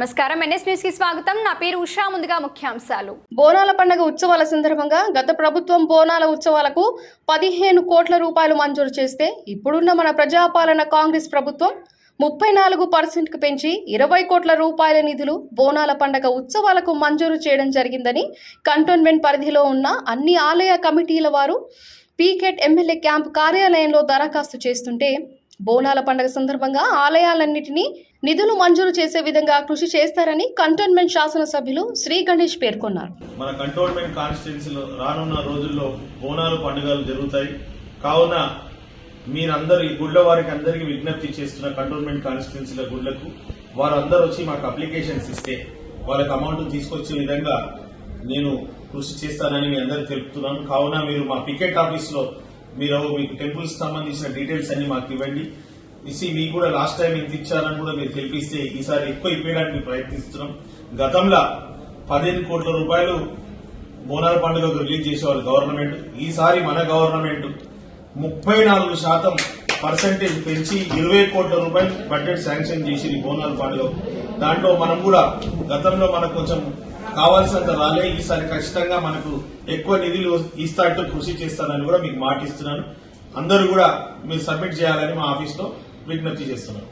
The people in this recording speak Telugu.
నమస్కారం. ఎన్ఎస్ న్యూస్కి స్వాగతం. నా పేరు ఉషా. ముందుగా ముఖ్యాంశాలు. బోనాల పండుగ ఉత్సవాల సందర్భంగా గత ప్రభుత్వం బోనాల ఉత్సవాలకు పదిహేను కోట్ల రూపాయలు మంజూరు చేస్తే ఇప్పుడున్న మన ప్రజాపాలన కాంగ్రెస్ ప్రభుత్వం ముప్పై నాలుగు పర్సెంట్కు పెంచి ఇరవై కోట్ల రూపాయల నిధులు బోనాల పండగ ఉత్సవాలకు మంజూరు చేయడం జరిగిందని కంటోన్మెంట్ పరిధిలో ఉన్న అన్ని ఆలయ కమిటీల వారు పీకెట్ ఎమ్మెల్యే క్యాంప్ కార్యాలయంలో దరఖాస్తు చేస్తుంటే బోనాల పండుగ సందర్భంగా ఆలయాలన్నింటినీ నిధులు మంజూరు చేసే విధంగా కృషి చేస్తారని కంటోన్మెంట్ శాసనసభ్యులు శ్రీ గణేష్ పేర్కొన్నారు. మన కంటోన్మెంట్ కాన్స్టిట్యున్సీలో రానున్న రోజుల్లో బోనాలు పండుగలు జరుగుతాయి. కావున మీరందరూ ఈ గుళ్ళ వారికి అందరికీ విజ్ఞప్తి చేస్తున్న కంటోన్మెంట్ కాన్స్టిట్యున్సీల గుళ్ళకు వారందరూ వచ్చి మాకు అప్లికేషన్స్ ఇస్తే వాళ్ళకి అమౌంట్ తీసుకొచ్చే విధంగా నేను కృషి చేస్తానని మీ అందరికి తెలుపుతున్నాను. కావున మీరు మా పికెట్ ఆఫీస్లో మీరు మీకు టెంపుల్స్ సంబంధించిన డీటెయిల్స్ అన్ని మాకు ఇవ్వండి. ఇసి మీకు కూడా లాస్ట్ టైం ఎంత ఇచ్చారని కూడా మీరు తెలిపిస్తే ఈసారి ఎక్కువ ఇప్పేయడానికి ప్రయత్నిస్తున్నాం. గతంలో పదిహేను కోట్ల రూపాయలు బోనాల పండుగకు రిలీజ్ చేసేవారు గవర్నమెంట్. ఈసారి మన గవర్నమెంట్ ముప్పై నాలుగు శాతం పర్సెంటేజ్ పెంచి ఇరవై కోట్ల రూపాయలు బడ్జెట్ శాంక్షన్ చేసి బోనాల పండుగ దాంట్లో మనం కూడా గతంలో మనకు కొంచెం కావాల్సినంత రాలే. ఈసారి ఖచ్చితంగా మనకు ఎక్కువ నిధులు ఇస్తాట్టు కృషి చేస్తానని కూడా మీకు మాటిస్తున్నాను. అందరూ కూడా మీరు సబ్మిట్ చేయాలని మా ఆఫీస్లో విజ్ఞప్తి చేస్తున్నాను.